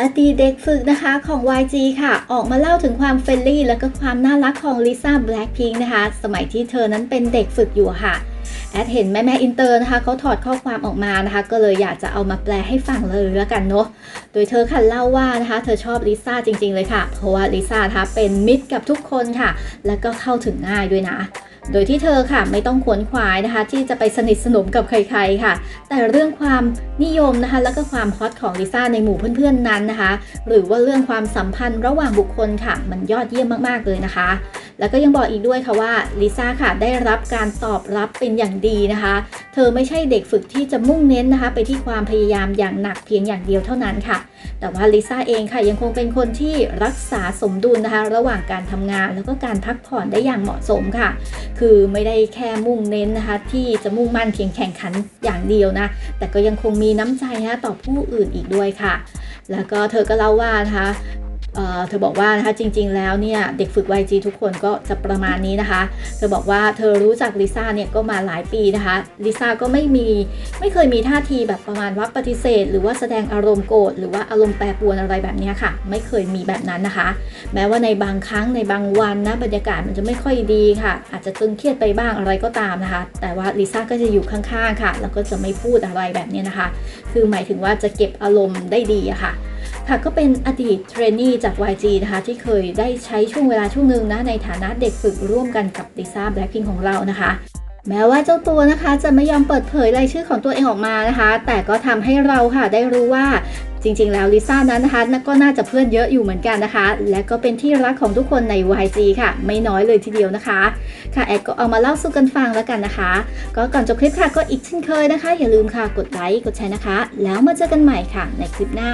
อดีตเด็กฝึกนะคะของ YG ค่ะ ออกมาเล่าถึงความเฟรนลี่ แล้วก็ความน่ารักของลิซ่าแบล็ k พิงนะคะ สมัยที่เธอนั้นเป็นเด็กฝึกอยู่ค่ะ แอดเห็นแม่แม่อินเตอร์นะคะเขาถอดข้อความออกมานะคะ ก็เลยอยากจะเอามาแปลให้ฟังเลยแล้วกันเนาะโดยเธอค่ะเล่าว่านะคะ เธอชอบลิซ่าจริง ๆ เลยค่ะ เพราะว่าลิซ่านะคะเป็นมิตรกับทุกคนค่ะ แล้วก็เข้าถึงง่ายด้วยนะ โดยที่เธอค่ะไม่ต้องขวนขวายนะคะ ที่จะไปสนิทสนมกับใครๆค่ะ แต่เรื่องความนิยมนะคะ แล้วก็ความฮอตของลิซ่าในหมู่เพื่อนๆนั้นนะคะ หรือว่าเรื่องความสัมพันธ์ระหว่างบุคคลค่ะ มันยอดเยี่ยมมากๆเลยนะคะ แล้วก็ยังบอกอีกด้วยค่ะว่าลิซ่าค่ะได้รับการตอบรับเป็นอย่างดีนะคะ เธอไม่ใช่เด็กฝึกที่จะมุ่งเน้นนะคะ ไปที่ความพยายามอย่างหนักเพียงอย่างเดียวเท่านั้นค่ะ แต่ว่าลิซ่าเองค่ะยังคงเป็นคนที่รักษาสมดุลนะคะ ระหว่างการทำงานแล้วก็การพักผ่อนได้อย่างเหมาะสมค่ะ คือไม่ได้แค่มุ่งเน้นนะคะ ที่จะมุ่งมั่นเพียงแข่งขันอย่างเดียวนะ แต่ก็ยังคงมีน้ำใจนะต่อผู้อื่นอีกด้วยค่ะ แล้วก็เธอก็เล่าว่านะคะ เธอบอกว่านะคะจริง ๆ แล้วเนี่ยเด็กฝึก YG ทุกคนก็จะประมาณนี้นะคะ เธอบอกว่าเธอรู้จักลิซ่าเนี่ยก็มาหลายปีนะคะลิซ่าก็ไม่มีไม่เคยมีท่าทีแบบประมาณว่าปฏิเสธ หรือว่าแสดงอารมณ์โกรธหรือว่าอารมณ์แปรปรวนอะไรแบบนี้ค่ะ ไม่เคยมีแบบนั้นนะคะ แม้ว่าในบางครั้งในบางวันนะบรรยากาศมันจะไม่ค่อยดีค่ะ อาจจะตึงเครียดไปบ้างอะไรก็ตามนะคะ แต่ว่าลิซ่าก็จะอยู่ข้างๆค่ะ แล้วก็จะไม่พูดอะไรแบบนี้นะคะ คือหมายถึงว่าจะเก็บอารมณ์ได้ดีอะค่ะ ค่ะก็เป็นอดีตเทรนนีจาก YG นะคะที่เคยได้ใช้ช่วงเวลาช่วงหนึ่งนะในฐานะเด็กฝึกร่วมกันกับลิซ่าแบล็ k พิงของเรานะคะ แม้ว่าเจ้าตัวนะคะจะไม่ยอมเปิดเผยรายชื่อของตัวเองออกมานะคะ แต่ก็ทำให้เราค่ะได้รู้ว่าจริงๆ แล้วลิซ่านั้นนะคะก็น่าจะเพื่อนเยอะอยู่เหมือนกันนะคะ และก็เป็นที่รักของทุกคนใน YG ค่ะ ไม่น้อยเลยทีเดียวนะคะ ค่ะแอดก็เอามาเล่าสู่กันฟังแล้วกันนะคะ ก็ก่อนจบคลิปค่ะก็อีกเช่นเคยนะคะ อย่าลืมค่ะกดไลค์กดแชร์นะคะ แล้วมาเจอกันใหม่ค่ะในคลิปหน้า